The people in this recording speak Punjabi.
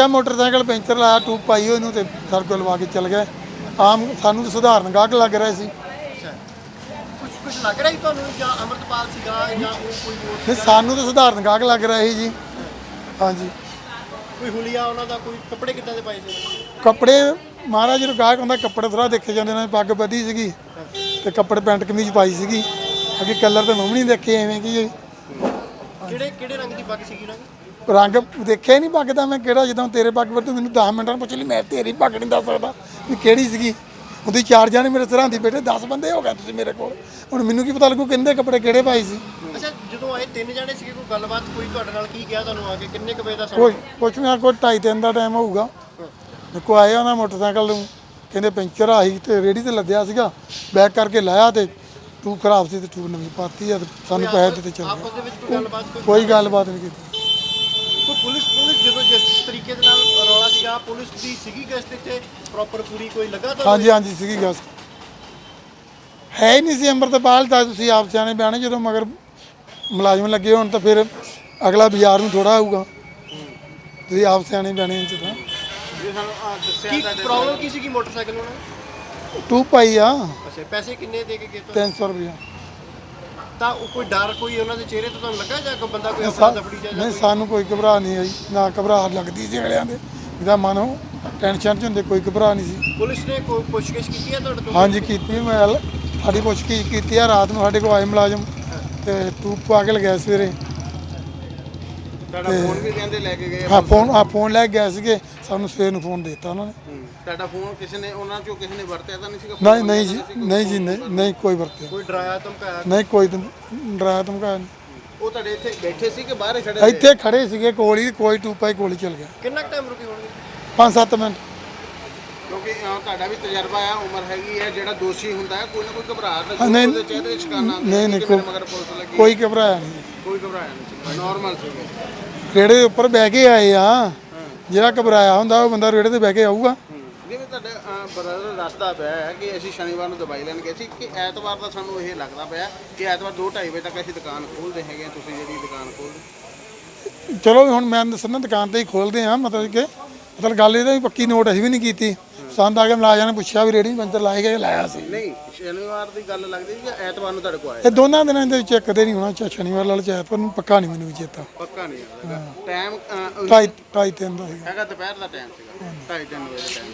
ਦੇਖਿਆ ਮੋਟਰਸਾਈਕਲ ਪੈਂਚਰ ਲਾਇਆ ਟੂਬ ਪਾਈ ਉਹਨੂੰ ਤੇ ਕੋਲ ਲਵਾ ਕੇ ਚੱਲ ਗਏ ਆਮ ਸਾਨੂੰ ਤਾਂ ਸਧਾਰਨ ਗਾਹਕ ਲੱਗ ਰਿਹਾ ਸੀ। ਕੁਝ ਕੁਝ ਲੱਗ ਰਿਹਾ ਸੀ ਤੁਹਾਨੂੰ ਜਾਂ ਅਮਰਤਪਾਲ ਸੀਗਾ ਜਾਂ ਉਹ ਕੋਈ ਹੋਰ ਨਹੀਂ ਸਾਨੂੰ ਤਾਂ ਸਧਾਰਨ ਗਾਹਕ ਲੱਗ ਰਿਹਾ ਸੀ ਜੀ। ਹਾਂਜੀ। ਕੋਈ ਹੁਲੀਆ ਉਹਨਾਂ ਦਾ ਕੋਈ ਕੱਪੜੇ ਕਿੱਦਾਂ ਦੇ ਪਾਏ ਸੀ? ਕੱਪੜੇ ਮਹਾਰਾਜ ਨੂੰ ਗਾਹਕ ਹੁੰਦਾ ਕੱਪੜੇ ਥੋੜਾ ਦੇਖੇ ਜਾਂਦੇ ਨੇ ਪੱਗ ਬੱਧੀ ਸੀਗੀ ਤੇ ਕੱਪੜੇ ਪੈਂਟ ਕਮੀਜ਼ ਪਾਈ ਸੀਗੀ। ਅੱਗੇ ਕਲਰ ਤਾਂ ਮੈਂ ਵੀ ਨਹੀਂ ਦੇਖੇ ਐਵੇਂ ਕਿ ਕਿਹੜੇ ਕਿਹੜੇ ਰੰਗ ਦੀ ਪੱਗ ਸੀਗੀ ਉਹਨਾਂ ਦੀ? ਰੰਗ ਦੇਖਿਆ ਨਹੀਂ ਪੱਗ ਦਾ ਮੈਂ ਕਿਹੜਾ ਜਦੋਂ ਤੇਰੇ ਪੱਗ ਪਰ ਤੂੰ ਮੈਨੂੰ 10 ਮਿੰਟਾਂ ਨੂੰ ਪੁੱਛ ਲਈ ਮੈਂ ਤੇਰੀ ਪੱਗ ਨਹੀਂ ਦੱਸ ਸਕਦਾ ਵੀ ਕਿਹੜੀ ਸੀਗੀ। ਉਹਦੀ ਚਾਰ ਜਾਣੇ ਮੇਰੇ ਸਿਰਾਂ ਦੀ ਬੈਠੇ 10 ਬੰਦੇ ਹੋ ਗਏ ਤੁਸੀਂ ਮੇਰੇ ਕੋਲ। ਹੁਣ ਮੈਨੂੰ ਕੀ ਪਤਾ ਲੱਗੂ ਕਿੰਨੇ ਕੱਪੜੇ ਕਿਹੜੇ ਪਾਈ ਸੀ। ਅੱਛਾ ਜਦੋਂ ਆਏ ਤਿੰਨ ਜਣੇ ਸੀਗੇ ਕੋਈ ਗੱਲਬਾਤ ਕੋਈ ਤੁਹਾਡੇ ਨਾਲ ਕੀ ਕਿਹਾ ਤੁਹਾਨੂੰ ਆ ਕੇ? ਕਿੰਨੇ ਕੁ ਵਜੇ ਦਾ ਕੋਈ ਕੁਛ ਵੀ ਕੋਈ ਢਾਈ ਤਿੰਨ ਦਾ ਟਾਈਮ ਹੋਊਗਾ। ਦੇਖੋ ਆਏ ਉਹਨਾਂ ਮੋਟਰਸਾਈਕਲ ਨੂੰ ਕਹਿੰਦੇ ਪੈਂਚਰ ਆਹੀ ਤੇ ਰੇੜੀ ਤੇ ਲੱਦਿਆ ਸੀਗਾ। ਬੈਕ ਕਰਕੇ ਲਾਇਆ ਤੇ ਟੂ ਖਰਾਬ ਸੀ ਤੇ ਟੂ ਨਵੀਂ ਪਾਤੀ ਆ ਤੇ ਸਾਨੂੰ ਪੈਸੇ ਦਿੱਤੇ ਚੱਲ ਆਪਸ ਦੇ ਵਿੱਚ ਕੋਈ ਗੱਲਬਾਤ ਕੋਈ ਗੱਲਬਾਤ ਨਹੀਂ ਕੀਤੀ। ਪੁਲਿਸ ਪੁਲਿਸ ਜਦੋਂ ਜਿਸ ਤਰੀਕੇ ਦੇ ਨਾਲ ਰੌਲਾ ਸੀਗਾ ਪੁਲਿਸ ਦੀ ਸੀਗੀ ਗਸ਼ਤ ਇੱਥੇ ਪ੍ਰੋਪਰ ਪੂਰੀ ਕੋਈ ਲੱਗਾ ਤਾਂ ਹਾਂਜੀ ਹਾਂਜੀ ਸੀਗੀ ਗੱਲ ਹੈ ਹੀ ਨਹੀਂ ਸੀ ਅੰਮ੍ਰਿਤਪਾਲ ਤਾਂ ਤੁਸੀਂ ਆਪ ਸਿਆਣੇ ਬਿਆਣੇ ਜਦੋਂ ਮਗਰ ਮੁਲਾਜ਼ਮ ਲੱਗੇ ਹੋਣ ਤਾਂ ਫਿਰ ਅਗਲਾ ਬਾਜ਼ਾਰ ਨੂੰ ਥੋੜਾ ਆਊਗਾ। ਤੁਸੀਂ ਆਪ ਸਿਆਣੇ ਬਿਆਣੇ ਚ ਤਾਂ। ਜੇ ਸਾਨੂੰ ਆਹ ਦੱਸਿਆ ਕੀ ਤੁਹਾਡੇ ਪ੍ਰੋਬਲਮ ਕੀ ਸੀਗੀ ਮੋਟਰਸਾਈਕਲ ਨੂੰ? ਟੂ ਪਾਈ ਆ। ਅੱਛਾ ਪੈਸੇ ਕਿੰਨੇ ਦੇ ਕੇ ਗਏ ਤੁਹਾਨੂੰ? 300 ਰੁਪਇਆ ਤਾਂ ਉਹ ਕੋਈ ਡਰ ਕੋਈ ਉਹਨਾਂ ਦੇ ਚਿਹਰੇ ਤੋਂ ਤੁਹਾਨੂੰ ਲੱਗਾ ਜਾਂ ਕੋਈ ਬੰਦਾ ਕੋਈ ਅਫਰਾ ਦਫੜੀ ਜਾਂ ਨਹੀਂ ਸਾਨੂੰ ਕੋਈ ਘਬਰਾ ਨਹੀਂ ਆਈ ਨਾ ਘਬਰਾ ਲੱਗਦੀ ਸੀ ਅਗਲਿਆਂ ਦੇ। ਇਹਦਾ ਮਨ ਟੈਨਸ਼ਨ ਚ ਹੁੰਦੇ ਕੋਈ ਘਬਰਾ ਨਹੀਂ ਸੀ। ਪੁਲਿਸ ਨੇ ਕੋਈ ਪੁੱਛਗਿੱਛ ਕੀਤੀ ਹੈ ਤੁਹਾਡੇ ਤੋਂ? ਹਾਂਜੀ ਕੀਤੀ ਮੈਂ ਹਲ- ਸਾਡੀ ਪੁੱਛ ਕੀ ਕੀਤੀ ਆ ਰਾਤ ਨੂੰ ਸਾਡੇ ਕੋਲ ਆਏ ਮੁਲਾਜ਼ਮ ਤੇ ਟੂਬ ਪਾ ਕੇ ਲਗਾਇਆ ਸਵੇਰੇ। ਤੁਹਾਡਾ ਫੋਨ ਵੀ ਕਹਿੰਦੇ ਲੈ ਕੇ ਗਏ ਆ। ਹਾਂ ਫੋਨ ਆ ਫੋਨ ਲੈ ਕੇ ਗਏ ਸੀਗੇ। ਸਾਨੂੰ ਸਵੇਰ ਨੂੰ ਫੋਨ ਦਿੱਤਾ ਉਹਨਾਂ ਨੇ। ਤੁਹਾਡਾ ਫੋਨ ਕਿਸੇ ਨੇ ਉਹਨਾਂ ਚੋਂ ਕਿਸੇ ਨੇ ਵਰਤਿਆ ਤਾਂ ਨਹੀਂ ਸੀਗਾ? ਨਹੀਂ ਨਹੀਂ ਜੀ ਨਹੀਂ ਜੀ ਨਹੀਂ ਨਹੀਂ ਕੋਈ ਵਰਤਿਆ। ਕੋਈ ਡਰਾਇਆ ਧਮਕਾਇਆ? ਨਹੀਂ ਕੋਈ ਡਰਾਇਆ ਧਮਕਾਇਆ ਨਹੀਂ। ਉਹ ਤੁਹਾਡੇ ਇੱਥੇ ਬੈਠੇ ਸੀ ਕਿ ਬਾਹਰ ਹੀ ਖੜੇ ਸੀ? ਇੱਥੇ ਖੜੇ ਸੀਗੇ ਕੋਲ ਹੀ ਕੋਈ ਟੂਪਾ ਹੀ ਕੋਲ ਹੀ ਚਲ ਗਿਆ। ਕਿੰਨਾ ਟਾਈਮ ਰੁਕੇ ਹੋਣਗੇ 5-7 ਮਿੰਟ। ਕਿਉਂਕਿ ਅਹ, ਤੁਹਾਡਾ ਵੀ ਤਜਰਬਾ ਆ ਉਮਰ ਹੈਗੀ ਹੈ ਜਿਹੜਾ ਦੋਸ਼ੀ ਹੁੰਦਾ ਹੈ ਕੋਈ ਨਾ ਕੋਈ ਘਬਰਾਹਟ ਹਾਂ, ਨਹੀਂ ਉਹਦੇ ਚਿਹਰੇ ਸ਼ਿਕਾਨਾ ਨਹੀਂ ਨਹੀਂ ਕੋਈ ਮਗਰ ਪੁਲਿਸ ਲੱਗੀ ਕੋਈ ਘਬਰਾਇਆ ਨਹੀਂ। ਕੋਈ ਘਬਰਾਇਆ ਨਹੀਂ ਨਾਰਮਲ ਸੀਗੇ। ਰੇੜੇ ਦੇ ਉੱਪਰ ਬਹਿ ਕੇ ਆਏ ਆ? ਜਿਹੜਾ ਘਬਰਾਇਆ ਹੁੰਦਾ ਉਹ ਬੰਦਾ ਰੇੜੇ ਤੇ ਬਹਿ ਕੇ ਆਊਗਾ। ਜਿਵੇਂ ਤੁਹਾਡੇ ਬ੍ਰਦਰ ਦੱਸਦਾ ਪਿਆ ਹੈ ਕਿ ਅਸੀਂ ਸ਼ਨੀਵਾਰ ਨੂੰ ਦਵਾਈ ਲੈਣ ਗਏ ਸੀ ਕਿ ਐਤਵਾਰ ਦਾ ਸਾਨੂੰ ਇਹ ਲੱਗਦਾ ਪਿਆ ਕਿ ਐਤਵਾਰ 2:30 ਵਜੇ ਤੱਕ ਅਸੀਂ ਦੁਕਾਨ ਖੋਲਦੇ ਹੈਗੇ ਤੁਸੀਂ ਜਿਹੜੀ ਦੁਕਾਨ ਖੋਲਦੇ ਚਲੋ ਹੁਣ ਮੈਂ ਦੱਸਣਾ ਦੁਕਾਨ ਤੇ ਹੀ ਖੋਲਦੇ ਆ ਮਤਲਬ ਕਿ ਮਤਲਬ ਗੱਲ ਇਹਦਾ ਵੀ ਪੱਕੀ ਨੋਟ ਅਸੀਂ ਵੀ ਨਹੀਂ ਕੀਤੀ ਸੰਦ ਆ ਕੇ ਮੁਲਾਜ਼ਮ ਨੇ ਪੁੱਛਿਆ ਵੀ ਰੇੜੀ ਪੰਚਰ ਲਾਏ ਗਏ ਲਾਇਆ ਸੀ? ਨਹੀਂ ਸ਼ਨੀਵਾਰ ਦੀ ਗੱਲ ਲੱਗਦੀ ਜਾਂ ਐਤਵਾਰ ਨੂੰ ਤੁਹਾਡੇ ਕੋਲ ਆਏ ਇਹ ਦੋਨਾਂ ਦਿਨਾਂ ਦੇ ਵਿੱਚ ਇੱਕ ਦਿਨ ਹੀ ਹੋਣਾ ਚਾਹੇ ਸ਼ਨੀਵਾਰ ਵਾਲਾ ਚਾਹੇ ਐਤਵਾਰ ਨੂੰ ਪੱਕਾ ਨਹੀਂ ਮੈਨੂੰ ਵੀ ਚੇਤਾ। ਪੱਕਾ ਨਹੀਂ ਆਦਾ ਟਾਈਮ ਢਾਈ ਢਾਈ ਤਿੰਨ ਦਾ ਸੀਗਾ। ਹੈਗਾ ਦੁਪਹਿਰ ਦਾ ਟਾਈਮ ਸੀਗਾ। 2:30 ਵਜੇ ਦਾ ਟਾਈਮ